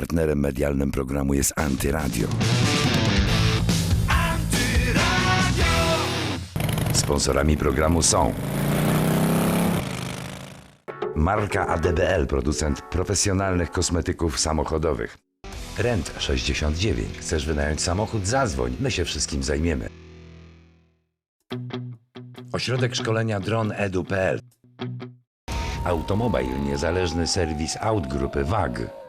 Partnerem medialnym programu jest Antyradio. Sponsorami programu są Marka ADBL, producent profesjonalnych kosmetyków samochodowych. Rent 69. Chcesz wynająć samochód? Zadzwoń, my się wszystkim zajmiemy. Ośrodek szkolenia Dron Edu.pl Automobile, niezależny serwis aut grupy WAG.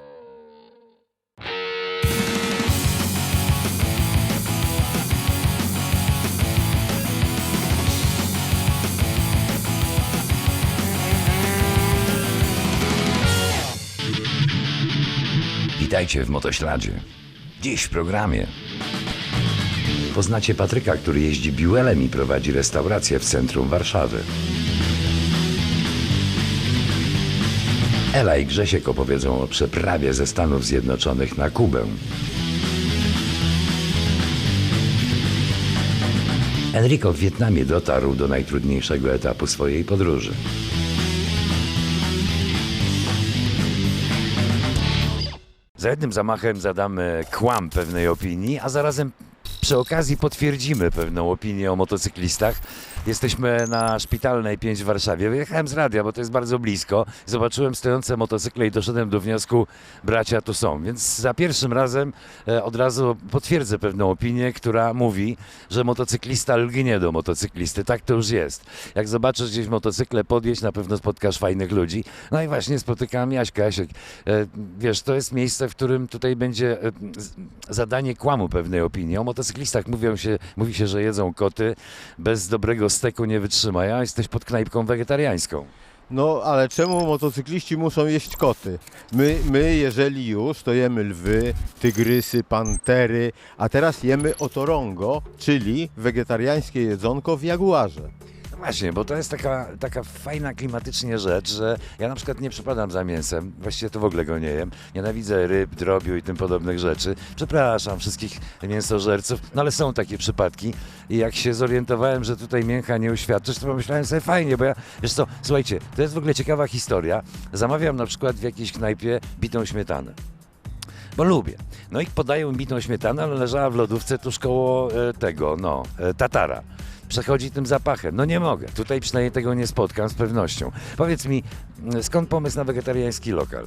Witajcie w Motośladzie. Dziś w programie. Poznacie Patryka, który jeździ biuelem i prowadzi restaurację w centrum Warszawy. Ela i Grzesiek opowiedzą o przeprawie ze Stanów Zjednoczonych na Kubę. Enrico w Wietnamie dotarł do najtrudniejszego etapu swojej podróży. Za jednym zamachem zadamy kłam pewnej opinii, a zarazem przy okazji potwierdzimy pewną opinię o motocyklistach. Jesteśmy na Szpitalnej 5 w Warszawie. Wyjechałem z radia, bo to jest bardzo blisko. Zobaczyłem stojące motocykle i doszedłem do wniosku, bracia tu są. Więc za pierwszym razem e, od razu potwierdzę pewną opinię, która mówi, że motocyklista lgnie do motocyklisty. Tak to już jest. Jak zobaczysz gdzieś motocykle podjeść, na pewno spotkasz fajnych ludzi. No i właśnie spotykam Jaśka. Jasiek, e, wiesz, to jest miejsce, w którym tutaj będzie e, zadanie kłamu pewnej opinii. O motocyklistach mówią się, mówi się, że jedzą koty. Bez dobrego steku nie wytrzyma. Ja jesteś pod knajpką wegetariańską. No, ale czemu motocykliści muszą jeść koty? My, my, jeżeli już, to jemy lwy, tygrysy, pantery, a teraz jemy otorongo, czyli wegetariańskie jedzonko w jaguarze. Właśnie, bo to jest taka, taka fajna klimatycznie rzecz, że ja na przykład nie przypadam za mięsem, właściwie to w ogóle go nie jem. Nienawidzę ryb, drobiu i tym podobnych rzeczy. Przepraszam wszystkich mięsożerców, no ale są takie przypadki i jak się zorientowałem, że tutaj mięcha nie uświadczysz, to pomyślałem sobie fajnie, bo ja, wiesz co, słuchajcie, to jest w ogóle ciekawa historia. Zamawiam na przykład w jakiejś knajpie bitą śmietanę. Bo lubię. No i podają bitą śmietanę, ale leżała w lodówce tuż koło e, tego, no, e, tatara. Przechodzi tym zapachem. No nie mogę. Tutaj przynajmniej tego nie spotkam z pewnością. Powiedz mi, skąd pomysł na wegetariański lokal?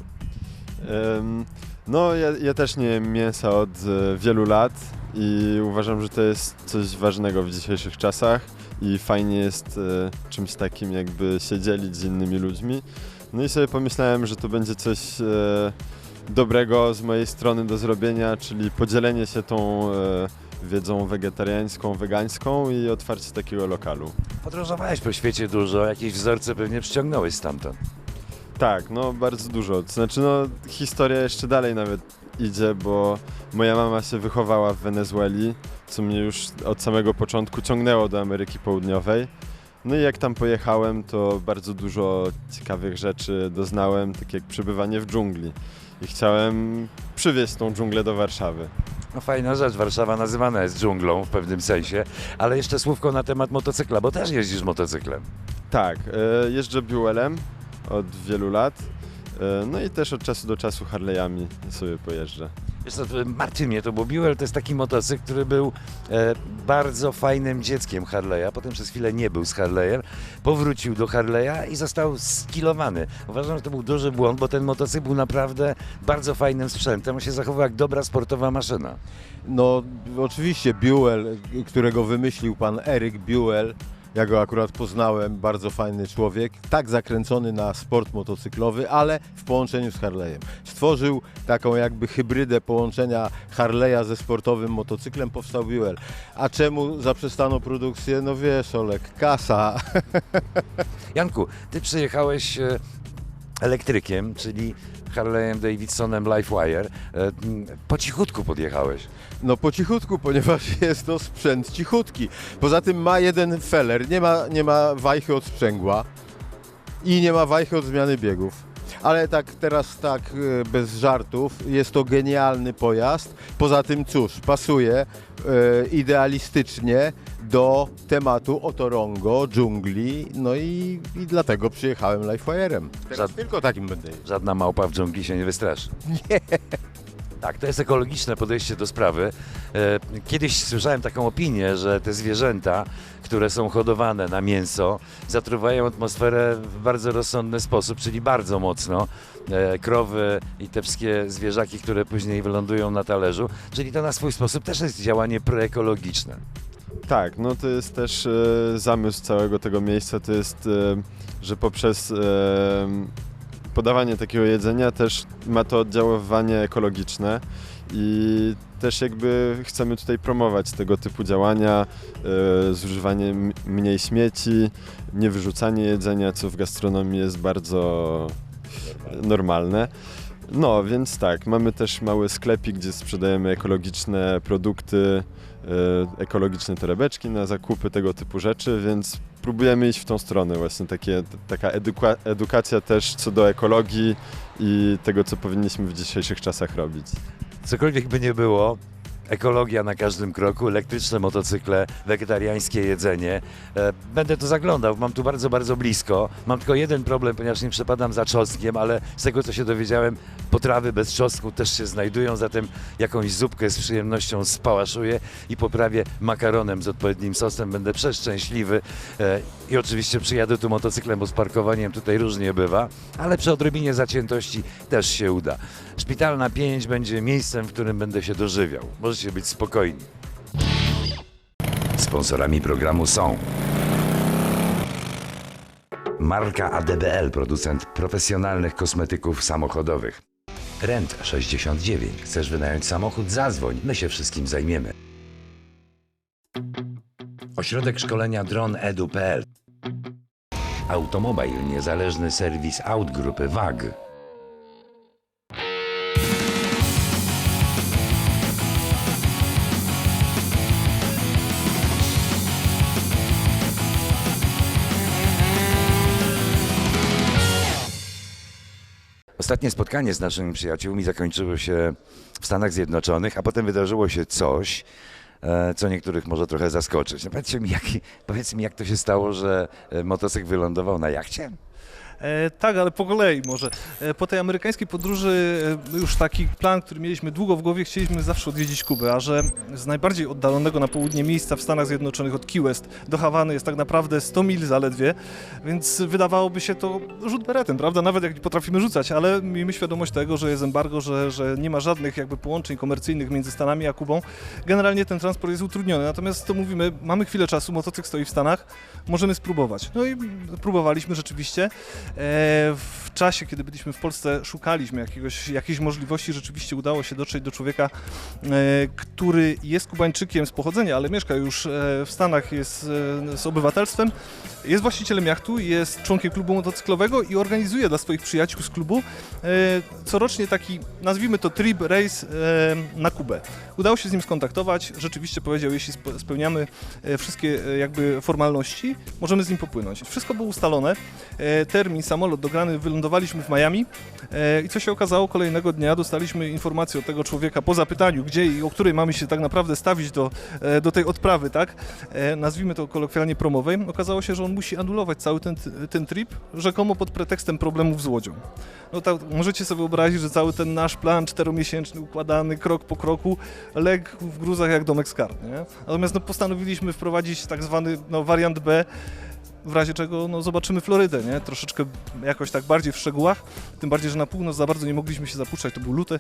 Em, No, ja, ja też nie jem mięsa od e, wielu lat i uważam, że to jest coś ważnego w dzisiejszych czasach i fajnie jest e, czymś takim jakby się dzielić z innymi ludźmi. No i sobie pomyślałem, że to będzie coś e, dobrego z mojej strony do zrobienia, czyli podzielenie się tą wiedzą wegetariańską, wegańską i otwarcie takiego lokalu. Podróżowałeś po świecie dużo, jakieś wzorce pewnie przyciągnąłeś stamtąd. Tak, no bardzo dużo. To znaczy, no historia jeszcze dalej nawet idzie, bo moja mama się wychowała w Wenezueli, co mnie już od samego początku ciągnęło do Ameryki Południowej. No i jak tam pojechałem, to bardzo dużo ciekawych rzeczy doznałem, tak jak przebywanie w dżungli. I chciałem przywieźć tą dżunglę do Warszawy. No fajna rzecz, Warszawa nazywana jest dżunglą w pewnym sensie, ale jeszcze słówko na temat motocykla, bo też jeździsz motocyklem. Tak, e, jeżdżę Buellem od wielu lat. E, No i też od czasu do czasu Harley'ami sobie pojeżdżę. Wiesz co, martwi mnie to, bo Buell to jest taki motocykl, który był e, bardzo fajnym dzieckiem Harley'a, potem przez chwilę nie był z Harley'em, powrócił do Harley'a i został skilowany. Uważam, że to był duży błąd, bo ten motocykl był naprawdę bardzo fajnym sprzętem, on się zachował jak dobra sportowa maszyna. No, oczywiście Buell, którego wymyślił pan Eryk Buell, ja go akurat poznałem, bardzo fajny człowiek, tak zakręcony na sport motocyklowy, ale w połączeniu z Harley'em. Stworzył taką jakby hybrydę połączenia Harley'a ze sportowym motocyklem, powstał Buell. A czemu zaprzestano produkcję? No wiesz Olek, kasa. Janku, ty przyjechałeś e, elektrykiem, czyli Harley'em Davidsonem Livewire. E, po cichutku podjechałeś. No po cichutku, ponieważ jest to sprzęt cichutki. Poza tym ma jeden feller, nie ma, nie ma wajchy od sprzęgła i nie ma wajchy od zmiany biegów. Ale tak teraz tak e, bez żartów, jest to genialny pojazd. Poza tym cóż, pasuje e, idealistycznie do tematu otorongo, dżungli, no i, i dlatego przyjechałem Lifewire'em. Teraz Żad- tylko takim będę jeździł. Żadna małpa w dżungli się nie wystraszy. Tak, to jest ekologiczne podejście do sprawy. E, Kiedyś słyszałem taką opinię, że te zwierzęta, które są hodowane na mięso, zatruwają atmosferę w bardzo rozsądny sposób, czyli bardzo mocno. E, Krowy i te wszystkie zwierzaki, które później wylądują na talerzu, czyli to na swój sposób też jest działanie proekologiczne. Tak, no to jest też e, zamysł całego tego miejsca, to jest, e, że poprzez e, podawanie takiego jedzenia też ma to oddziaływanie ekologiczne i też jakby chcemy tutaj promować tego typu działania, e, zużywanie m- mniej śmieci, nie wyrzucanie jedzenia, co w gastronomii jest bardzo normalne. No, więc tak, mamy też mały sklepik, gdzie sprzedajemy ekologiczne produkty, ekologiczne torebeczki na zakupy, tego typu rzeczy, więc próbujemy iść w tą stronę właśnie, takie, taka eduka- edukacja też co do ekologii i tego, co powinniśmy w dzisiejszych czasach robić. Cokolwiek by nie było, ekologia na każdym kroku, elektryczne motocykle, wegetariańskie jedzenie. E, Będę tu zaglądał, mam tu bardzo, bardzo blisko. Mam tylko jeden problem, ponieważ nie przepadam za czosnkiem, ale z tego co się dowiedziałem, potrawy bez czosnku też się znajdują, zatem jakąś zupkę z przyjemnością spałaszuję i poprawię makaronem z odpowiednim sosem. Będę przeszczęśliwy E, i oczywiście przyjadę tu motocyklem, bo z parkowaniem tutaj różnie bywa, ale przy odrobinie zaciętości też się uda. Szpitalna 5 będzie miejscem, w którym będę się dożywiał. Możecie być spokojni. Sponsorami programu są Marka ADBL, producent profesjonalnych kosmetyków samochodowych. Rent 69. Chcesz wynająć samochód? Zadzwoń, my się wszystkim zajmiemy. Ośrodek szkolenia Dron Edu.pl Automobile, niezależny serwis aut grupy WAG. Ostatnie spotkanie z naszymi przyjaciółmi zakończyło się w Stanach Zjednoczonych, a potem wydarzyło się coś, e, co niektórych może trochę zaskoczyć. No powiedzcie mi, jak, powiedz mi, jak to się stało, że e, motocykl wylądował na jachcie? E, tak, ale po kolei może. E, po tej amerykańskiej podróży e, już taki plan, który mieliśmy długo w głowie, chcieliśmy zawsze odwiedzić Kubę, a że z najbardziej oddalonego na południe miejsca w Stanach Zjednoczonych od Key West do Hawany jest tak naprawdę 100 mil zaledwie, więc wydawałoby się to rzut beretem, prawda? Nawet jak nie potrafimy rzucać, ale miejmy świadomość tego, że jest embargo, że, że nie ma żadnych jakby połączeń komercyjnych między Stanami a Kubą. Generalnie ten transport jest utrudniony, natomiast to mówimy, mamy chwilę czasu, motocykl stoi w Stanach, możemy spróbować. No i próbowaliśmy rzeczywiście. E, W czasie, kiedy byliśmy w Polsce, szukaliśmy jakiegoś, jakiejś możliwości. Rzeczywiście udało się dotrzeć do człowieka, e, który jest Kubańczykiem z pochodzenia, ale mieszka już e, w Stanach, jest z obywatelstwem. Jest właścicielem jachtu, jest członkiem klubu motocyklowego i organizuje dla swoich przyjaciół z klubu corocznie taki, nazwijmy to trip race na Kubę. Udało się z nim skontaktować. Rzeczywiście powiedział, jeśli spe- spełniamy wszystkie jakby formalności, możemy z nim popłynąć. Wszystko było ustalone. E, Termin, samolot dograny, wylądowaliśmy w Miami e, i co się okazało, kolejnego dnia dostaliśmy informację od tego człowieka po zapytaniu, gdzie i o której mamy się tak naprawdę stawić do, e, do tej odprawy, tak? E, Nazwijmy to kolokwialnie promowej. Okazało się, że on musi anulować cały ten, ten trip, rzekomo pod pretekstem problemów z łodzią. No tak, możecie sobie wyobrazić, że cały ten nasz plan czteromiesięczny, układany krok po kroku, legł w gruzach jak domek z kart, nie? Natomiast no, postanowiliśmy wprowadzić tak zwany no, wariant B, w razie czego no, zobaczymy Florydę, nie? Troszeczkę jakoś tak bardziej w szczegółach, tym bardziej, że na północ za bardzo nie mogliśmy się zapuszczać, to był luty.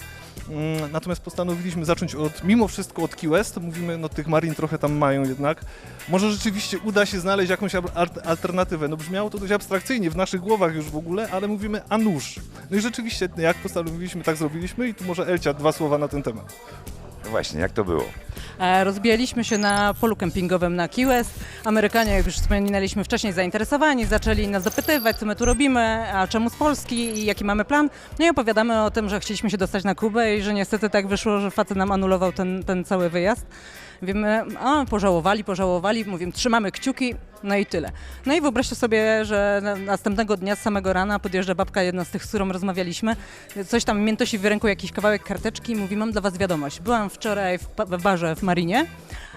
Mm, Natomiast postanowiliśmy zacząć od, mimo wszystko od Key West, mówimy, no tych marin trochę tam mają jednak. Może rzeczywiście uda się znaleźć jakąś al- al- alternatywę. No brzmiało to dość abstrakcyjnie w naszych głowach już w ogóle, ale mówimy, a nóż. No i rzeczywiście, jak postanowiliśmy, tak zrobiliśmy i tu może Elcia dwa słowa na ten temat. Właśnie, jak to było? E, Rozbijaliśmy się na polu kempingowym na Key West. Amerykanie, jak już wspominaliśmy wcześniej, zainteresowani, zaczęli nas dopytywać, co my tu robimy, a czemu z Polski i jaki mamy plan. No i opowiadamy o tym, że chcieliśmy się dostać na Kubę i że niestety tak wyszło, że facet nam anulował ten, ten cały wyjazd. Wiemy, a pożałowali, pożałowali, mówimy, trzymamy kciuki, no i tyle. No i wyobraźcie sobie, że na- następnego dnia z samego rana podjeżdża babka, jedna z tych, z którą rozmawialiśmy, coś tam miętosi w ręku jakiś kawałek karteczki i mówi, mam dla was wiadomość. Byłam wczoraj w, barze w Marinie,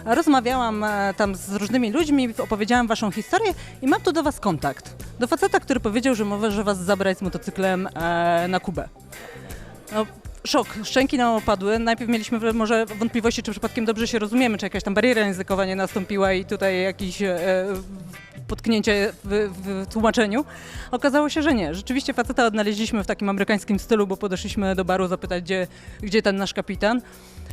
rozmawiałam e, tam z różnymi ludźmi, opowiedziałam waszą historię i mam tu do was kontakt. Do faceta, który powiedział, że może was zabrać z motocyklem e, na Kubę. No, szok, szczęki nam opadły. Najpierw mieliśmy może wątpliwości, czy przypadkiem dobrze się rozumiemy, czy jakaś tam bariera językowa nie nastąpiła i tutaj jakieś e, potknięcie w, w tłumaczeniu. Okazało się, że nie. Rzeczywiście faceta odnaleźliśmy w takim amerykańskim stylu, bo podeszliśmy do baru zapytać, gdzie, gdzie ten nasz kapitan.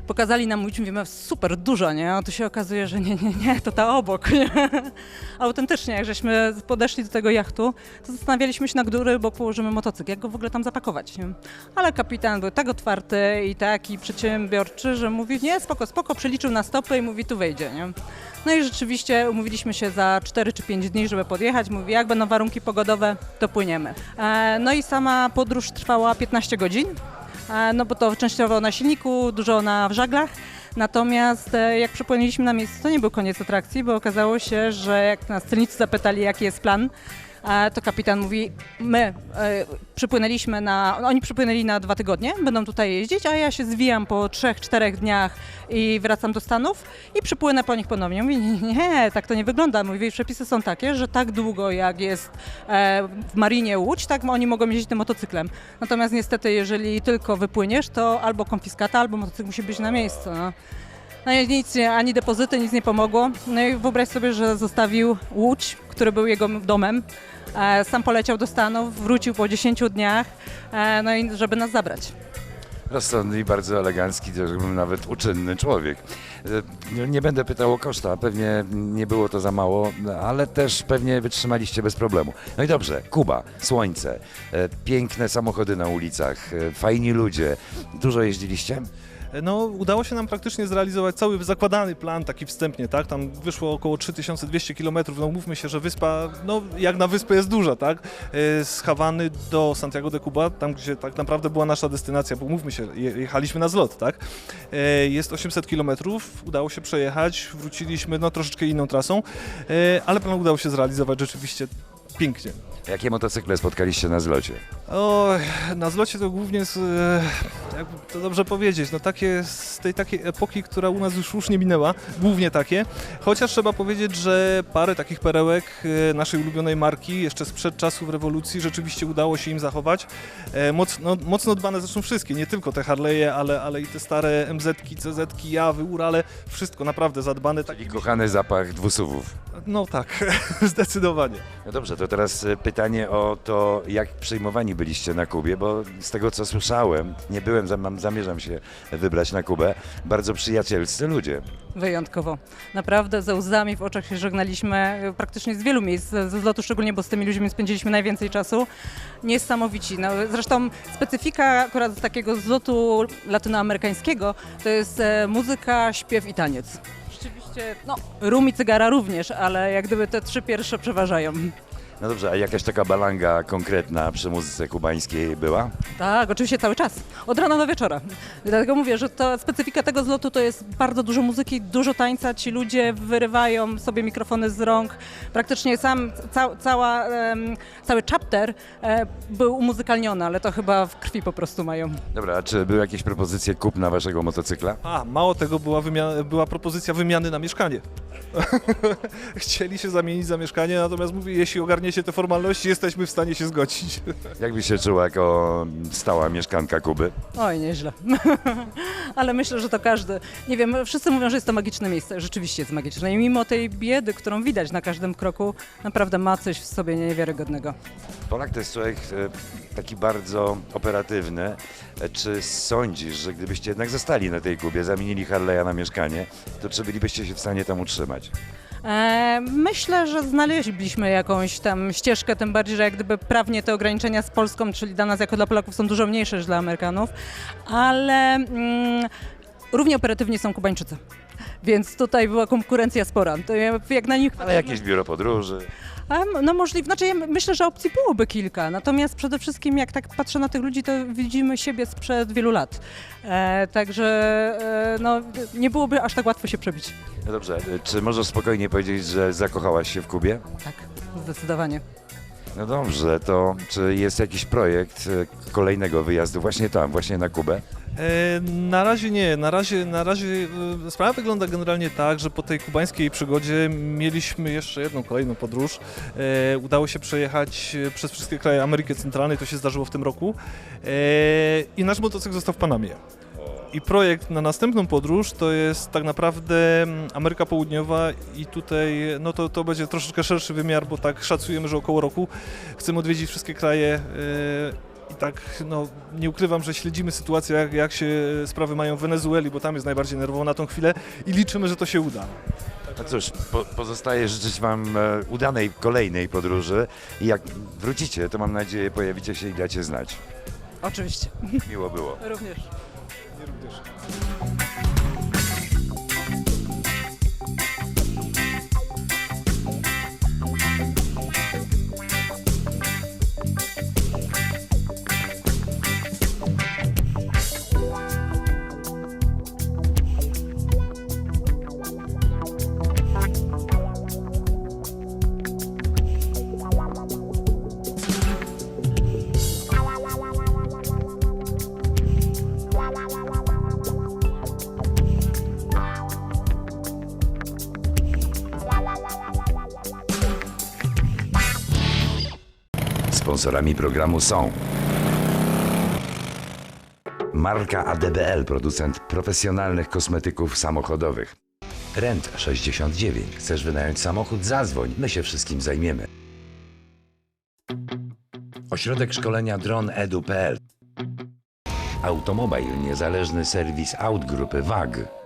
Pokazali nam łódź, mówimy, super, duża, nie? A tu się okazuje, że nie, nie, nie, to ta obok, nie? Autentycznie, jak żeśmy podeszli do tego jachtu, to zastanawialiśmy się, na który bok położymy motocykl, jak go w ogóle tam zapakować, nie? Ale kapitan był tak otwarty i taki przedsiębiorczy, że mówi, nie, spoko, spoko, przeliczył na stopy i mówi, tu wejdzie, nie? No i rzeczywiście umówiliśmy się za 4 czy 5 dni, żeby podjechać. Mówi, jak będą warunki pogodowe, to płyniemy. E, no i sama podróż trwała 15 godzin, e, no bo to częściowo na silniku, dużo na żaglach. Natomiast e, jak przypłynęliśmy na miejsce, to nie był koniec atrakcji, bo okazało się, że jak nas celnicy zapytali, jaki jest plan, to kapitan mówi, my e, przypłynęliśmy na, oni przypłynęli na dwa tygodnie, będą tutaj jeździć, a ja się zwijam po trzech, czterech dniach i wracam do Stanów i przypłynę po nich ponownie. Mówi, nie, tak to nie wygląda. Mówi, przepisy są takie, że tak długo jak jest e, w marinie łódź, tak oni mogą jeździć tym motocyklem. Natomiast niestety, jeżeli tylko wypłyniesz, to albo konfiskata, albo motocykl musi być na miejscu. No. No i nic, ani depozyty, nic nie pomogło. No i wyobraź sobie, że zostawił Łódź, który był jego domem. E, sam poleciał do Stanów, wrócił po 10 dniach, e, no i żeby nas zabrać. Rozsądny i bardzo elegancki, nawet uczynny człowiek. E, Nie będę pytał o koszta, pewnie nie było to za mało, ale też pewnie wytrzymaliście bez problemu. No i dobrze, Kuba, słońce, piękne samochody na ulicach, fajni ludzie. Dużo jeździliście? No, udało się nam praktycznie zrealizować cały zakładany plan, taki wstępnie, tak? Tam wyszło około 3200 km. No, mówmy się, że wyspa, no, jak na wyspę jest duża, tak? E, Z Hawany do Santiago de Cuba, tam gdzie tak naprawdę była nasza destynacja, bo mówmy się, je- jechaliśmy na zlot, tak? E, Jest 800 km, udało się przejechać, wróciliśmy, no, troszeczkę inną trasą, e, ale plan udało się zrealizować rzeczywiście pięknie. Jakie motocykle spotkaliście na zlocie? Oj, na zlocie to głównie z, jakby to dobrze powiedzieć, no takie z tej takiej epoki, która u nas już już nie minęła, głównie takie. Chociaż trzeba powiedzieć, że parę takich perełek e, naszej ulubionej marki jeszcze sprzed czasów rewolucji rzeczywiście udało się im zachować. E, Mocno, mocno dbane zresztą wszystkie, nie tylko te Harley'e, ale, ale i te stare MZ-ki, CZ-ki, Jawy, Urale, wszystko naprawdę zadbane. Tak, Taki kochany zapach dwusuwów. no tak, zdecydowanie. No dobrze, to teraz e, pytanie o to, jak przyjmowani byliście na Kubie, bo z tego co słyszałem, nie byłem, zam- mam, zamierzam się wybrać na Kubę, bardzo przyjacielscy ludzie. Wyjątkowo. Naprawdę ze łzami w oczach się żegnaliśmy e, praktycznie z wielu miejsc, ze zlotu szczególnie, bo z tymi ludźmi spędziliśmy najwięcej czasu. Niesamowici. No, zresztą specyfika akurat takiego zlotu latynoamerykańskiego to jest e, muzyka, śpiew i taniec. Rzeczywiście, no, rum i cygara również, ale jak gdyby te trzy pierwsze przeważają. No dobrze, a jakaś taka balanga konkretna przy muzyce kubańskiej była? Tak, oczywiście cały czas. Od rana do wieczora. Dlatego mówię, że to specyfika tego zlotu to jest bardzo dużo muzyki, dużo tańca. Ci ludzie wyrywają sobie mikrofony z rąk. Praktycznie sam, ca, cała, em, cały chapter e, był umuzykalniony, ale to chyba w krwi po prostu mają. Dobra, a czy były jakieś propozycje kupna waszego motocykla? A, mało tego, była, wymia- była propozycja wymiany na mieszkanie. Chcieli się zamienić za mieszkanie, natomiast mówię, jeśli ogarniecie te formalności, jesteśmy w stanie się zgodzić. Jak byś się czuła jako stała mieszkanka Kuby? Oj, nieźle. ale myślę, że to każdy. Nie wiem, wszyscy mówią, że jest to magiczne miejsce. Rzeczywiście jest magiczne. I mimo tej biedy, którą widać na każdym kroku, naprawdę ma coś w sobie niewiarygodnego. Polak to jest człowiek e, taki bardzo operatywny. Czy sądzisz, że gdybyście jednak zostali na tej Kubie, zamienili Harley'a na mieszkanie, to czy bylibyście się w stanie tam utrzymać? E, myślę, że znaleźlibyśmy jakąś tam ścieżkę, tym bardziej, że jak gdyby prawnie te ograniczenia z Polską, czyli dla nas jako dla Polaków są dużo mniejsze niż dla Amerykanów, ale mm, równie operatywni są Kubańczycy. Więc tutaj była konkurencja spora. To ja- jak na nich Ale jakieś biuro podróży. A, no możliwe, znaczy ja myślę, że opcji byłoby kilka, natomiast przede wszystkim jak tak patrzę na tych ludzi, to widzimy siebie sprzed wielu lat. E, także e, no, nie byłoby aż tak łatwo się przebić. No dobrze, e, czy możesz spokojnie powiedzieć, że zakochałaś się w Kubie? Tak, zdecydowanie. No dobrze, to czy jest jakiś projekt e, kolejnego wyjazdu właśnie tam, właśnie na Kubę? E, Na razie nie, na razie, na razie e, sprawa wygląda generalnie tak, że po tej kubańskiej przygodzie mieliśmy jeszcze jedną kolejną podróż. E, Udało się przejechać przez wszystkie kraje Ameryki Centralnej, to się zdarzyło w tym roku i nasz motocykl został w Panamie. I projekt na następną podróż to jest tak naprawdę Ameryka Południowa i tutaj no to, to będzie troszeczkę szerszy wymiar, bo tak szacujemy, że około roku chcemy odwiedzić wszystkie kraje tak, no, nie ukrywam, że śledzimy sytuację, jak, jak się sprawy mają w Wenezueli, bo tam jest najbardziej nerwowo na tą chwilę i liczymy, że to się uda. No cóż, po, pozostaje życzyć Wam e, udanej kolejnej podróży i jak wrócicie, to mam nadzieję pojawicie się i dacie znać. Oczywiście. Miło było. Również. Sponsorami programu są Marka ADBL, producent profesjonalnych kosmetyków samochodowych. Rent 69. Chcesz wynająć samochód? Zadzwoń, my się wszystkim zajmiemy. Ośrodek szkolenia dronedu.pl Automobile, niezależny serwis aut grupy WAG.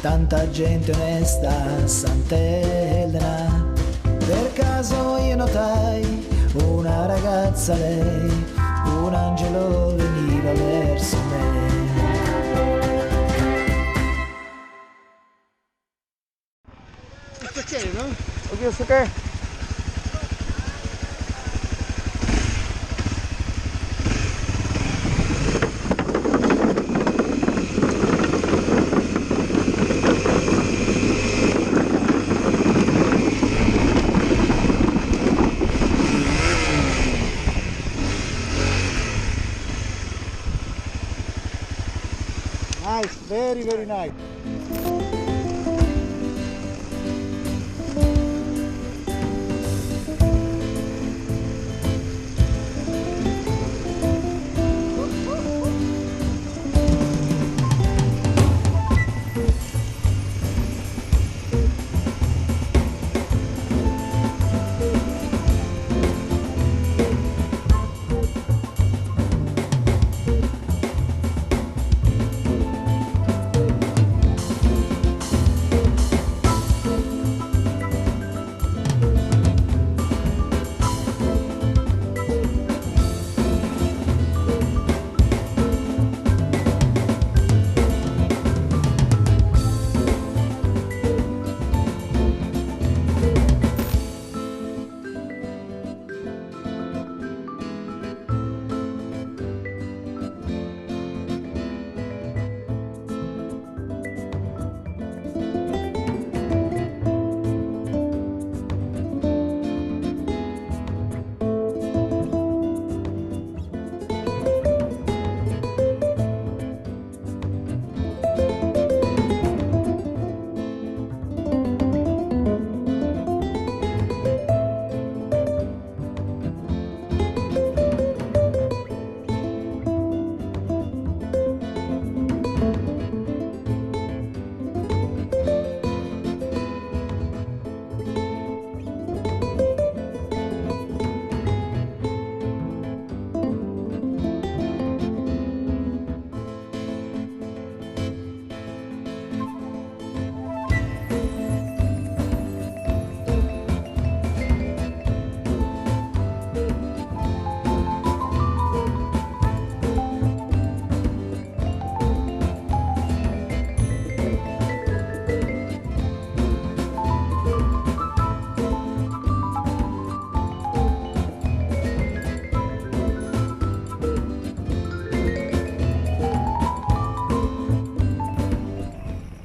Tanta gente onesta, sant'Elena. Per caso io notai una ragazza lei, un angelo veniva verso me. Nice, very, very nice.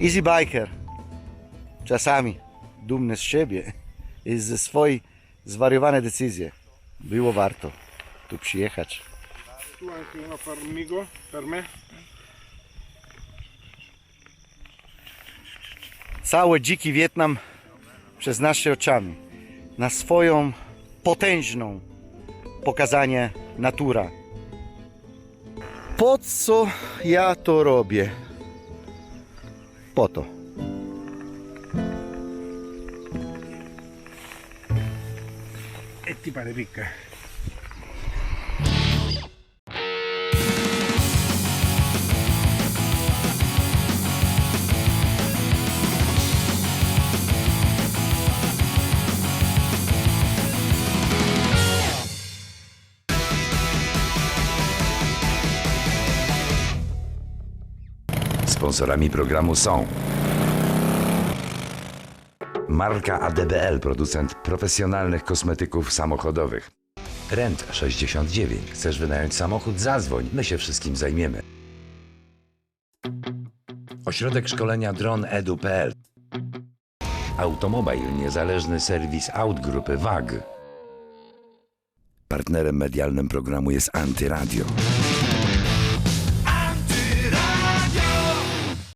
Easy biker. Czasami dumny z siebie i ze swojej zwariowane decyzje. Było warto tu przyjechać. Tu anche per me. Cały dziki Wietnam przez nasze oczami. Na swoją potężną pokazanie natura. Po co ja to robię? Po to. E ti Sponsorami programu są Marka ADBL, producent profesjonalnych kosmetyków samochodowych. Rent 69. Chcesz wynająć samochód? Zadzwoń, my się wszystkim zajmiemy. Ośrodek szkolenia dronedu.pl Automobile, niezależny serwis aut grupy WAG. Partnerem medialnym programu jest Antyradio.